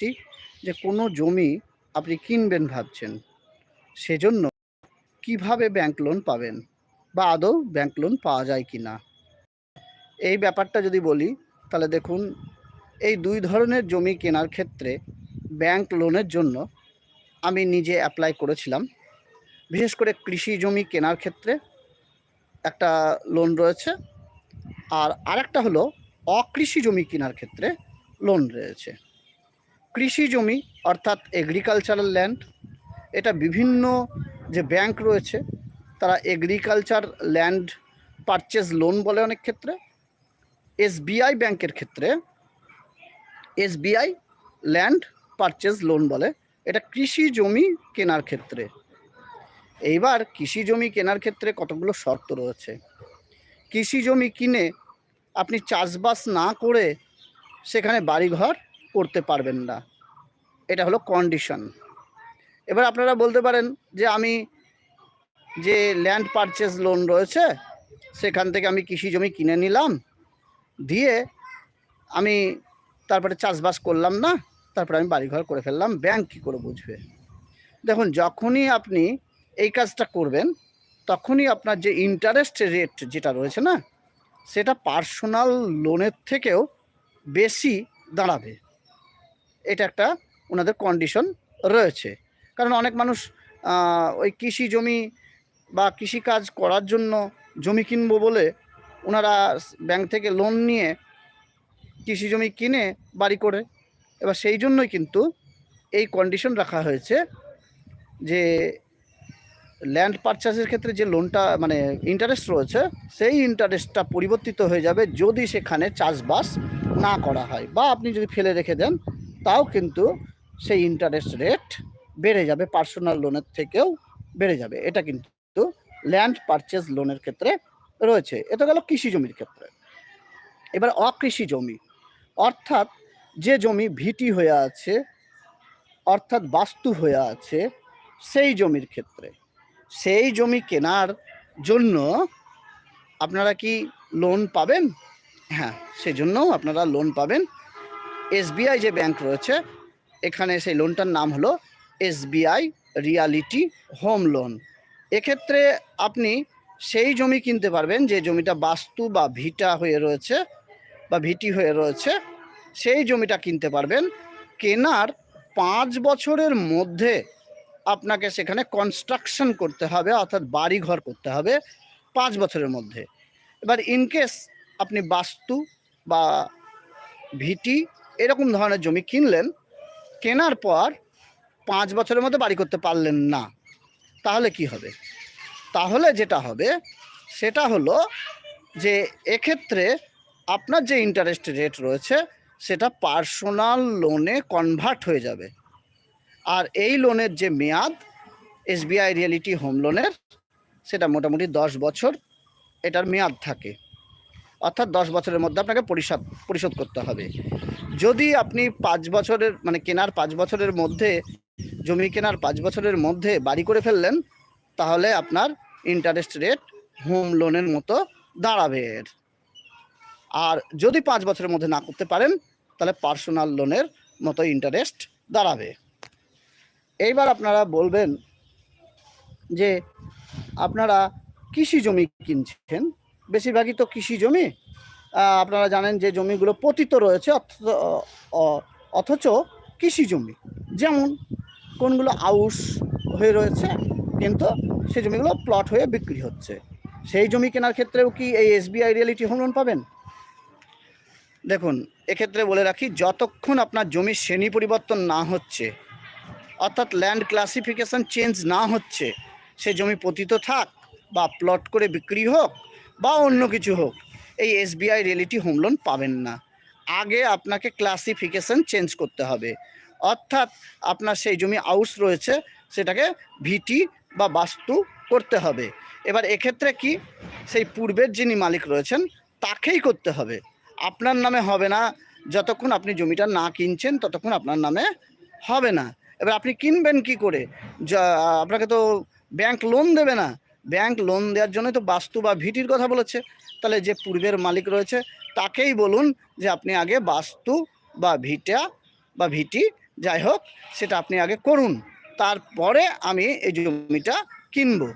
আসছি যে কোনো জমি আপনি কিনবেন ভাবছেন, সেজন্য কীভাবে ব্যাংক লোন পাবেন বা আদৌ ব্যাংক লোন পাওয়া যায় কি না? এই ব্যাপারটা যদি বলি, তাহলে দেখুন, এই দুই ধরনের জমি কেনার ক্ষেত্রে ব্যাংক লোনের জন্য আমি নিজে অ্যাপ্লাই করেছিলাম। বিশেষ করে কৃষি জমি কেনার ক্ষেত্রে একটা লোন রয়েছে আর আরেকটা হলো অকৃষি জমি কেনার ক্ষেত্রে লোন রয়েছে। কৃষি জমি, অর্থাৎ এগ্রিকালচারাল ল্যান্ড এটা বিভিন্ন যে ব্যাংক রয়েছে, তারা এগ্রিকালচার ল্যান্ড পারচেজ লোন বলে অনেক ক্ষেত্রে এসবিআই ব্যাংকের ক্ষেত্রে এসবিআই ল্যান্ড পারচেজ লোন বলে। এটা কৃষি জমি কেনার ক্ষেত্রে। এইবার কৃষি জমি কেনার ক্ষেত্রে কতগুলো শর্ত রয়েছে। কৃষি জমি কিনে আপনি চাষবাস না করে সেখানে বাড়িঘর করতে পারবেন না। এটা হলো কন্ডিশন এবার আপনারা বলতে পারেন যে আমি যে ল্যান্ড পারচেস লোন রয়েছে, সেখান থেকে আমি কৃষি জমি কিনে নিলাম, দিয়ে আমি তারপরে চাষবাস করলাম না, তারপরে আমি বাড়িঘর করে ফেললাম ব্যাংক কী করে বুঝবে? দেখুন, যখনই আপনি এই কাজটা করবেন, তখনই আপনার যে ইন্টারেস্ট রেট যেটা রয়েছে না, সেটা পার্সোনাল লোনের থেকেও বেশি দাঁড়াবে। এটা একটা ওনাদের কন্ডিশন রয়েছে। কারণ অনেক মানুষ ওই কৃষি জমি বা কৃষিকাজ করার জন্য জমি কিনবো বলে ওনারা ব্যাংক থেকে লোন নিয়ে কৃষি জমি কিনে বাড়ি করে। এবার সেই জন্যই কিন্তু এই কন্ডিশন রাখা হয়েছে যে ল্যান্ড পারচেসের ক্ষেত্রে যে লোনটা মানে ইন্টারেস্ট রয়েছে, সেই ইন্টারেস্টটা পরিবর্তিত হয়ে যাবে যদি সেখানে চাষবাস না করা হয়। বা আপনি যদি ফেলে রেখে দেন তাও কিন্তু সেই ইন্টারেস্ট রেট বেড়ে যাবে পার্সোনাল লোনের থেকেও বেড়ে যাবে। এটা কিন্তু ল্যান্ড পারচেজ লোনের ক্ষেত্রে রয়েছে। এটা গেল কৃষি জমির ক্ষেত্রে। এবার অকৃষি জমি, অর্থাৎ যে জমি ভিটি হয়ে আছে, অর্থাৎ বাস্তু হয়ে আছে, সেই জমির ক্ষেত্রে। সেই জমি কেনার জন্য আপনারা কি লোন পাবেন? হ্যাঁ সেজন্যও আপনারা লোন পাবেন। এসবিআই যে ব্যাংক রয়েছে, এখানে সেই লোনটার নাম হলো এসবিআই রিয়ালিটি হোম লোন। এক্ষেত্রে আপনি সেই জমি কিনতে পারবেন, যে জমিটা বাস্তু বা ভিটা হয়ে রয়েছে বা ভিটি হয়ে রয়েছে, সেই জমিটা কিনতে পারবেন। কেনার পাঁচ বছরের মধ্যে আপনাকে সেখানে কনস্ট্রাকশন করতে হবে, অর্থাৎ বাড়িঘর করতে হবে পাঁচ বছরের মধ্যে। এবার ইনকেস আপনি বাস্তু বা ভিটি এরকম ধরনের জমি কিনলেন, কেনার পর পাঁচ বছরের মধ্যে বাড়ি করতে পারলেন না, তাহলে কি হবে? তাহলে যেটা হবে, সেটা হলো যে এক্ষেত্রে আপনার যে ইন্টারেস্ট রেট রয়েছে, সেটা পার্সোনাল লোনে কনভার্ট হয়ে যাবে। আর এই লোনের যে মেয়াদ এসবিআই রিয়েলিটি হোম লোনের সেটা মোটামুটি দশ বছর, এটার মেয়াদ থাকে। অর্থাৎ দশ বছরের মধ্যে আপনাকে পরিশোধ পরিশোধ করতে হবে। যদি আপনি পাঁচ বছরের মানে কেনার পাঁচ বছরের মধ্যে, জমি কেনার পাঁচ বছরের মধ্যে বাড়ি করে ফেললেন, তাহলে আপনার ইন্টারেস্ট রেট হোম লোনের মতো দাঁড়াবে। এর আর যদি পাঁচ বছরের মধ্যে না করতে পারেন, তাহলে পার্সোনাল লোনের মতো ইন্টারেস্ট দাঁড়াবে। এইবার আপনারা বলবেন যে, আপনারা কৃষি জমি কিনছেন বেশিরভাগই তো কৃষি জমি। আপনারা জানেন যে জমিগুলো পতিত রয়েছে, অথচ কৃষি জমি। যেমন কোনগুলো আউশ হয়ে রয়েছে, কিন্তু সেই জমিগুলো প্লট হয়ে বিক্রি হচ্ছে। সেই জমি কেনার ক্ষেত্রেও কি এই এসবিআই রিয়েলিটি হোম লোন পাবেন? দেখুন, এক্ষেত্রে বলে রাখি, যতক্ষণ আপনার জমির শ্রেণি পরিবর্তন না হচ্ছে, অর্থাৎ ল্যান্ড ক্লাসিফিকেশন চেঞ্জ না হচ্ছে, সে জমি পতিত থাক বা প্লট করে বিক্রি হোক বা অন্য কিছু হোক, এই এসবিআই রিয়েলিটি হোম লোন পাবেন না। আগে আপনাকে ক্লাসিফিকেশন চেঞ্জ করতে হবে। অর্থাৎ আপনার সেই জমি আউস রয়েছে, সেটাকে ভিটি বা বাস্তু করতে হবে। এবার এক্ষেত্রে কি? সেই পূর্বের যিনি মালিক রয়েছেন, তাকেই করতে হবে। আপনার নামে হবে না, যতক্ষণ আপনি জমিটা না কিনছেন, ততক্ষণ আপনার নামে হবে না। এবার আপনি কিনবেন কি করে? আপনাকে তো ব্যাংক লোন দেবে না। ব্যাংক লোন দেওয়ার জন্য তো বাস্তু বা ভিটির কথা বলেছে। তাহলে যে পূর্বের মালিক রয়েছে, তাকেই বলুন যে আপনি আগে বাস্তু বা ভিটা বা ভিটি যাই হোক, সেটা আপনি আগে করুন। তারপরে আমি এই জমিটা কিনবো।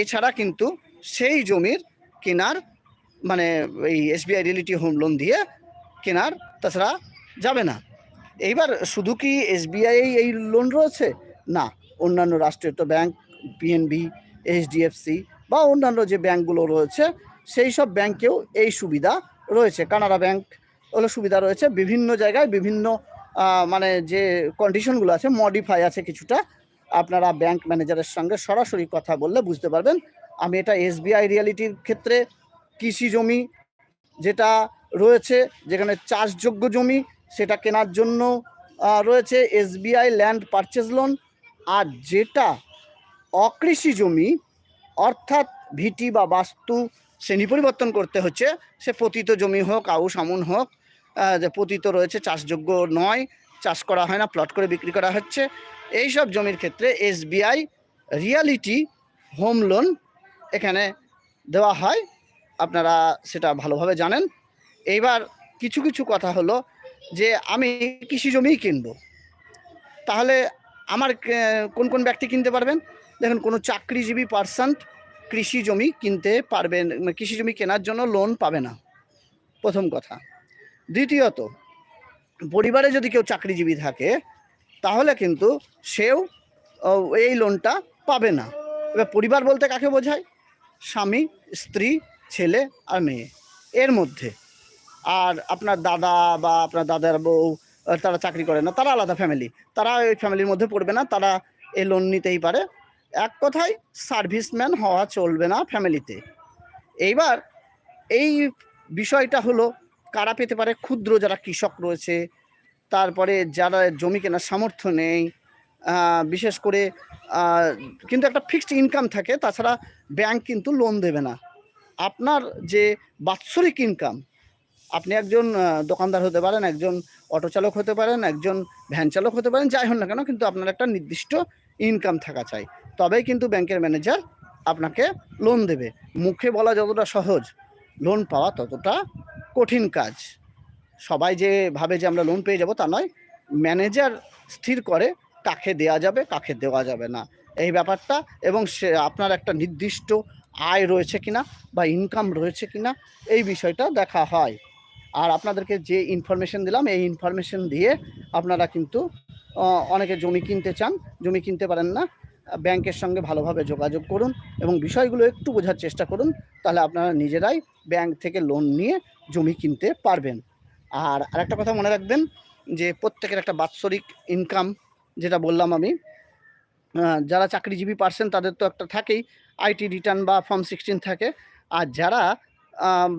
এছাড়া কিন্তু সেই জমির কেনার মানে এই এসবিআই রিয়েলিটি হোম লোন দিয়ে কেনার তাছাড়া যাবে না। এইবার শুধু কি এসবিআই এই লোন রয়েছে? না, অন্যান্য রাষ্ট্রায়ত্ত ব্যাংক পিএনবি এইচডিএফসি বা অন্যান্য যে ব্যাংকগুলো রয়েছে, সেই সব ব্যাংকেও এই সুবিধা রয়েছে। কানাডা ব্যাংক হলো সুবিধা রয়েছে। বিভিন্ন জায়গায় বিভিন্ন মানে যে কন্ডিশনগুলো আছে মডিফাই আছে কিছুটা। আপনারা ব্যাংক ম্যানেজারের সঙ্গে সরাসরি কথা বললে বুঝতে পারবেন। আমি এটা এসবিআই রিয়ালিটির ক্ষেত্রে কৃষি জমি যেটা রয়েছে, যেখানে চাষযোগ্য জমি, সেটা কেনার জন্য রয়েছে এসবিআই ল্যান্ড পারচেজ লোন আর যেটা অকৃষি জমি, অর্থাৎ ভিটি বা বাস্তু শ্রেণি পরিবর্তন করতে হচ্ছে। সে পতিত জমি হোক আউশ আমন হোক যে পতিত রয়েছে, চাষযোগ্য নয়, চাষ করা হয় না প্লট করে বিক্রি করা হচ্ছে। এই সব জমির ক্ষেত্রে এসবিআই রিয়ালিটি হোম লোন এখানে দেওয়া হয়। আপনারা সেটা ভালোভাবে জানেন। এইবার কিছু কিছু কথা হলো যে, আমি কৃষি জমিই কিনব। তাহলে আমার কোন কোন ব্যক্তি কিনতে পারবেন? দেখুন, কোনো চাকরিজীবী পার্সন কৃষি জমি কিনতে পারবেন মানে কৃষি জমি কেনার জন্য লোন পাবে না। প্রথম কথা। দ্বিতীয়ত, পরিবারে যদি কেউ চাকরিজীবী থাকে, তাহলে কিন্তু সেও এই লোনটা পাবে না। এবার পরিবার বলতে কাকে বোঝায়? স্বামী, স্ত্রী, ছেলে আর মেয়ে। এর মধ্যে। আর আপনার দাদা বা আপনার দাদার বউ, তারা চাকরি করে না, তারা আলাদা ফ্যামিলি তারা ওই ফ্যামিলির মধ্যে পড়বে না, তারা এই লোন নিতেই পারে। এক কথায় সার্ভিসম্যান হওয়া চলবে না ফ্যামিলিতে। এইবার এই বিষয়টা হলো, কারা পেতে পারে? ক্ষুদ্র যারা কৃষক রয়েছে, তারপরে যারা জমি কেনার সামর্থ্য নেই বিশেষ করে কিন্তু একটা ফিক্সড ইনকাম থাকে, তাছাড়া ব্যাংক কিন্তু লোন দেবে না। আপনার যে বাৎসরিক ইনকাম, আপনি একজন দোকানদার হতে পারেন, একজন অটো চালক হতে পারেন, একজন ভ্যান চালক হতে পারেন, যাই হন না কেন, কিন্তু আপনার একটা নির্দিষ্ট ইনকাম থাকা চাই। তবেই কিন্তু ব্যাংকের ম্যানেজার আপনাকে লোন দেবে। মুখে বলা যতটা সহজ লোন পাওয়া ততটা কঠিন কাজ। সবাই যে ভাবে যে আমরা লোন পেয়ে যাব তা নয় ম্যানেজার স্থির করে কাকে দেওয়া যাবে, কাকে দেওয়া যাবে না। এই ব্যাপারটা এবং সে আপনার একটা নির্দিষ্ট আয় রয়েছে কিনা বা ইনকাম রয়েছে কিনা, এই বিষয়টা দেখা হয়। আর আপনাদেরকে যে ইনফরমেশন দিলাম, এই ইনফরমেশন দিয়ে আপনারা কিন্তু অনেকে জমি কিনতে চান, জমি কিনতে পারেন না, ব্যাংকের সঙ্গে ভালোভাবে যোগাযোগ করুন এবং বিষয়গুলো একটু বোঝার চেষ্টা করুন, তাহলে আপনারা নিজেরাই ব্যাংক থেকে লোন নিয়ে জমি কিনতে পারবেন। আর আরেকটা কথা মনে রাখবেন, যে প্রত্যেকের একটা বাৎসরিক ইনকাম যেটা বললাম আমি যারা চাকরিজীবী পার্সন তাদের তো একটা থাকেই আইটি রিটার্ন বা ফর্ম সিক্সটিন থাকে। আর যারা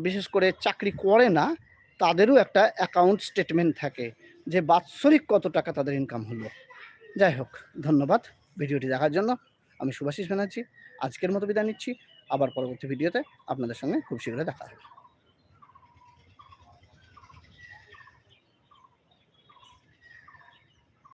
বিশেষ করে চাকরি করে না তাদেরও একটা অ্যাকাউন্ট স্টেটমেন্ট থাকে যে বাৎসরিক কত টাকা তাদের ইনকাম হলো। যাই হোক, ধন্যবাদ ভিডিওটি দেখার জন্য। আমি সুভাষিস ব্যানার্জি, আজকের মতো বিদায় নিচ্ছি। আবার পরবর্তী ভিডিওতে আপনাদের সঙ্গে খুব শীঘ্রই দেখা হবে।